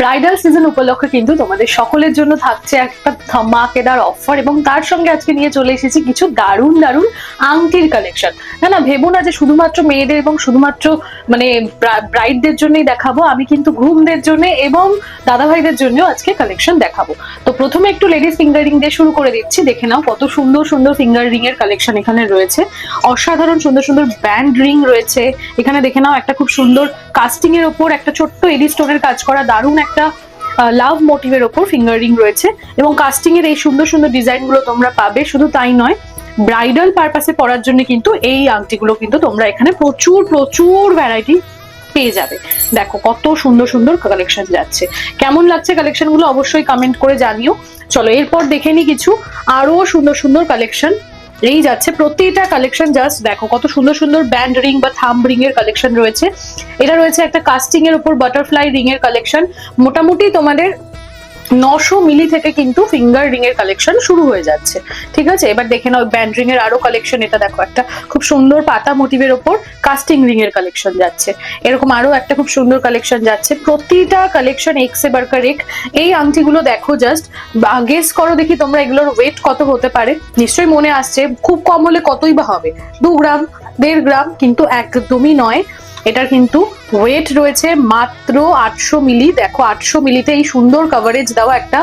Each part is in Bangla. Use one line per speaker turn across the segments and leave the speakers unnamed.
ব্রাইডাল সিজন উপলক্ষে কিন্তু তোমাদের সকলের জন্য থাকছে একটা ধামাকেদার অফার এবং তার সঙ্গে আজকে নিয়ে চলে এসেছি কিছু দারুণ দারুণ আংটির কালেকশন না না, ভেবো না যে শুধুমাত্র মেয়েদের এবং শুধুমাত্র মানে ব্রাইডদের জন্যই দেখাবো, আমি কিন্তু গ্রুমদের জন্য এবং দাদাভাইদের জন্য আজকে কালেকশন দেখাবো। তো প্রথমে একটু লেডিস ফিঙ্গারিং দিয়ে শুরু করে দিচ্ছি, দেখে নাও কত সুন্দর সুন্দর ফিঙ্গার রিং এর কালেকশন এখানে রয়েছে। অসাধারণ সুন্দর সুন্দর ব্যান্ড রিং রয়েছে। এখানে দেখে নাও একটা খুব সুন্দর কাস্টিং এর ওপর একটা ছোট্ট এডি স্টোনের কাজ করা দারুণ একটা লাভ মোটিভের ওপর ফিঙ্গার রয়েছে এবং কাস্টিং এর এই সুন্দর সুন্দর ডিজাইনগুলো তোমরা পাবে। শুধু তাই নয় ব্রাইডাল পারপাসে পরার জন্য কিন্তু এই আংটিগুলো কিন্তু তোমরা এখানে প্রচুর প্রচুর ভ্যারাইটি পেয়ে যাবে। দেখো কত সুন্দর সুন্দর কালেকশন যাচ্ছে। কেমন লাগছে কালেকশনগুলো অবশ্যই কমেন্ট করে জানিও। চলো, এরপর দেখে নি কিছু আরও সুন্দর সুন্দর কালেকশন এই যাচ্ছে। প্রতিটা কালেকশন জাস্ট দেখো কত সুন্দর সুন্দর ব্যান্ড রিং বা থাম রিং এর কালেকশন রয়েছে। এটা রয়েছে একটা কাস্টিং এর উপর বাটারফ্লাই রিং এর কালেকশন মোটামুটি তোমাদের নশো মিলি থেকে কিন্তু ফিঙ্গার রিং এর কালেকশন শুরু হয়ে যাচ্ছে। ঠিক আছে? এবার দেখে নাও ব্যান্ড রিং এর আরও কালেকশন এটা দেখো, একটা খুব সুন্দর পাতা মোটিভের ওপর কাস্টিং রিং এর কালেকশন যাচ্ছে। এরকম আরও একটা খুব সুন্দর কালেকশন যাচ্ছে। প্রতিটা কালেকশন এক্স এ বারকার এক এই আংটিগুলো দেখো জাস্ট গেস করো দেখি তোমরা এগুলোর ওয়েট কত হতে পারে। নিশ্চয়ই মনে আসছে, খুব কম হলে কতই বা হবে? দু গ্রাম, দেড় গ্রাম কিন্তু একদমই নয়। এটার কিন্তু ওয়েট রয়েছে মাত্র আটশো মিলি। দেখো, আটশো মিলিতে এই সুন্দর কভারেজ দেওয়া একটা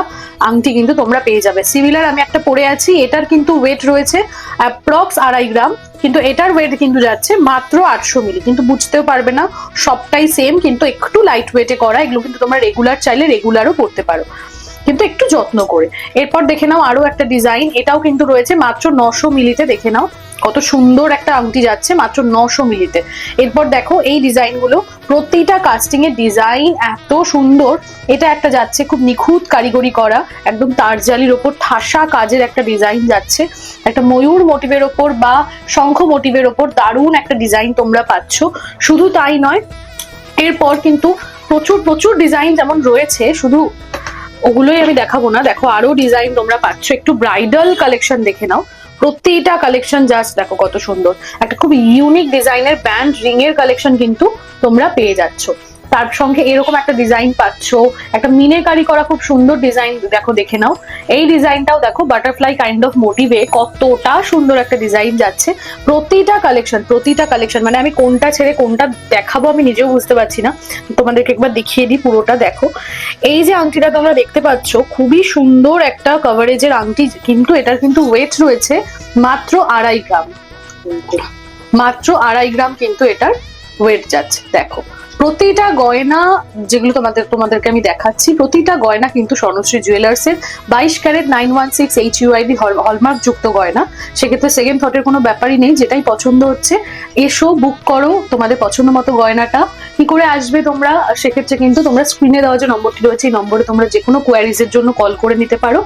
আংটি কিন্তু তোমরা পেয়ে যাবে। সিমিলার আমি একটা পরে আছি, এটার কিন্তু ওয়েট রয়েছে অ্যাপ্রক্স আড়াই গ্রাম, কিন্তু এটার ওয়েট কিন্তু যাচ্ছে মাত্র আটশো মিলি। কিন্তু বুঝতেও পারবে না, সবটাই সেম কিন্তু একটু লাইট ওয়েটে করা, এগুলো কিন্তু তোমরা রেগুলার চাইলে রেগুলারও পড়তে পারো। কিন্তু একটু যত্ন করে। এরপর দেখে নাও আরও একটা ডিজাইন এটাও কিন্তু রয়েছে মাত্র নশো মিলিতে দেখে নাও। কত সুন্দর একটা আংটি যাচ্ছে মাত্র নশো মিলিতে। এরপর দেখো, এই ডিজাইনগুলো প্রতিটা কাস্টিং এর ডিজাইন এত সুন্দর। এটা একটা যাচ্ছে খুব নিখুঁত কারিগরি করা, একদম তারজালির ওপর ঠাসা কাজের একটা ডিজাইন যাচ্ছে। একটা ময়ূর মোটিভের ওপর বা শঙ্খ মোটিভের ওপর দারুণ একটা ডিজাইন তোমরা পাচ্ছ। শুধু তাই নয়, এরপর কিন্তু প্রচুর প্রচুর ডিজাইন যেমন রয়েছে, শুধু ওগুলোই আমি দেখাবো না, দেখো আরও ডিজাইন তোমরা পাচ্ছ। একটু ব্রাইডাল কালেকশন দেখে নাও। প্রতিটা কালেকশন জাস্ট দেখো কত সুন্দর। একটা খুব ইউনিক ডিজাইনের ব্যান্ড রিং এর কালেকশন কিন্তু তোমরা পেয়ে যাচ্ছ। তার সঙ্গে এরকম একটা ডিজাইন পাচ্ছ। একটা মিনেকারি করা খুব সুন্দর ডিজাইন দেখো, দেখে নাও। এই ডিজাইনটাও দেখো বাটারফ্লাই কাইন্ড অফ মোটিভে কতটা সুন্দর একটা ডিজাইন যাচ্ছে। প্রতিটা কালেকশন প্রতিটা কালেকশন মানে আমি কোনটা ছেড়ে কোনটা দেখাবো আমি নিজেও বুঝতে পারছি না। তোমাদেরকে একবার দেখিয়ে দিই পুরোটা, দেখো। এই যে আংটিটা তোমরা দেখতে পাচ্ছ, খুবই সুন্দর একটা কভারেজের আংটি, কিন্তু এটার কিন্তু ওয়েট রয়েছে মাত্র আড়াই গ্রাম। মাত্র আড়াই গ্রাম কিন্তু এটার ওয়েট যাচ্ছে, দেখো। প্রতিটা গয়না যেগুলো তোমাদের তোমাদেরকে আমি দেখাচ্ছি, প্রতিটা গয়না কিন্তু স্বর্ণশ্রী জুয়েলার্স এর বাইশ carat nine one six H UID hallmark যুক্ত গয়না। সেক্ষেত্রে সেকেন্ড থটের কোনো ব্যাপারই নেই, যেটাই পছন্দ হচ্ছে। এসো বুক করো তোমাদের পছন্দ মতো গয়নাটা। কি করে আসবে তোমরা? সেক্ষেত্রে কিন্তু তোমরা স্ক্রিনে দেওয়া যে নম্বরটি রয়েছে, এই নম্বরে তোমরা যে কোনো কোয়ারিজের জন্য কল করে নিতে পারো।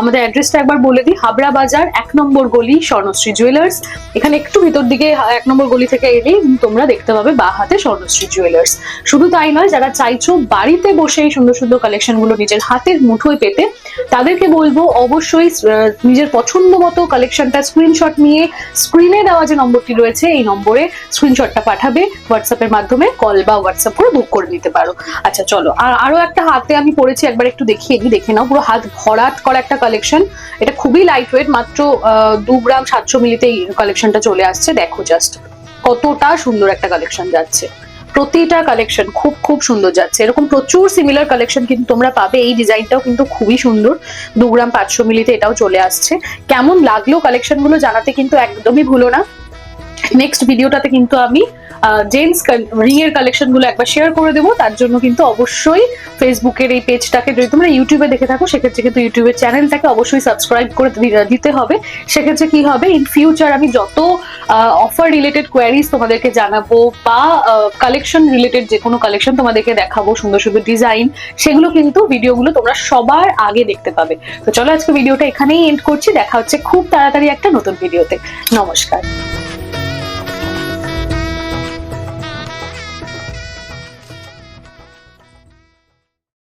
আমাদের অ্যাড্রেসটা একবার বলে দিই, হাবড়া বাজার, এক নম্বর গলি স্বর্ণশ্রী জুয়েলার্স এখানে একটু ভিতর দিকে এক নম্বর গলি থেকে এলেই তোমরা দেখতে পাবে বা হাতে স্বর্ণশ্রী জুয়েলার্স শুধু তাই নয়, যারা চাইছো বাড়িতে বসে সুন্দর সুন্দর কালেকশনগুলো নিজের হাতের মুঠোয় পেতে, তাদেরকে বলব অবশ্যই নিজের পছন্দ মতো কালেকশনটা স্ক্রিনশট নিয়ে স্ক্রিনে দেওয়া যে নম্বরটি রয়েছে, এই নম্বরে স্ক্রিনশটটা পাঠাবে হোয়াটসঅ্যাপের মাধ্যমে কল বা হোয়াটসঅ্যাপ করে বুক করে নিতে পারো। আচ্ছা চলো, আর আরও একটা হাতে আমি পড়েছি, একবার একটু দেখিয়ে দিই, দেখে নাও, পুরো হাত ভরাট করা একটা কালেকশন এটা খুবই লাইট ওয়েট মাত্র দু গ্রাম সাতশো মিলিতে এই কালেকশনটা চলে আসছে। দেখো জাস্ট কতটা সুন্দর একটা কালেকশন যাচ্ছে। প্রতিটা কালেকশন খুব খুব সুন্দর যাচ্ছে। এরকম প্রচুর সিমিলার কালেকশন কিন্তু তোমরা পাবে। এই ডিজাইনটাও কিন্তু খুবই সুন্দর। দু গ্রাম পাঁচশো মিলিতে এটাও চলে আসছে। কেমন লাগল কালেকশনগুলো জানাতে কিন্তু একদমই ভুলো না। নেক্সট ভিডিওটাতে কিন্তু আমি জেন্টস রিং এর কালেকশনগুলো একবার শেয়ার করে দেবো। তার জন্য কিন্তু অবশ্যই ফেসবুকের এই পেজটাকে যদি তোমরা ইউটিউবে দেখে থাকো, সেক্ষেত্রে কিন্তু ইউটিউবের চ্যানেলটাকে অবশ্যই সাবস্ক্রাইব করে দিতে হবে। সেক্ষেত্রে কি হবে? ইন ফিউচার আমি যত অফার রিলেটেড কোয়ারিজ তোমাদেরকে জানাব বা কালেকশন রিলেটেড যে কোনো কালেকশন তোমাদেরকে দেখাবো, সুন্দর সুন্দর ডিজাইন সেগুলো কিন্তু ভিডিওগুলো তোমরা সবার আগে দেখতে পাবে। তো চলো আজকে ভিডিওটা এখানেই এন্ড করছি। দেখা হচ্ছে খুব তাড়াতাড়ি একটা নতুন ভিডিওতে নমস্কার।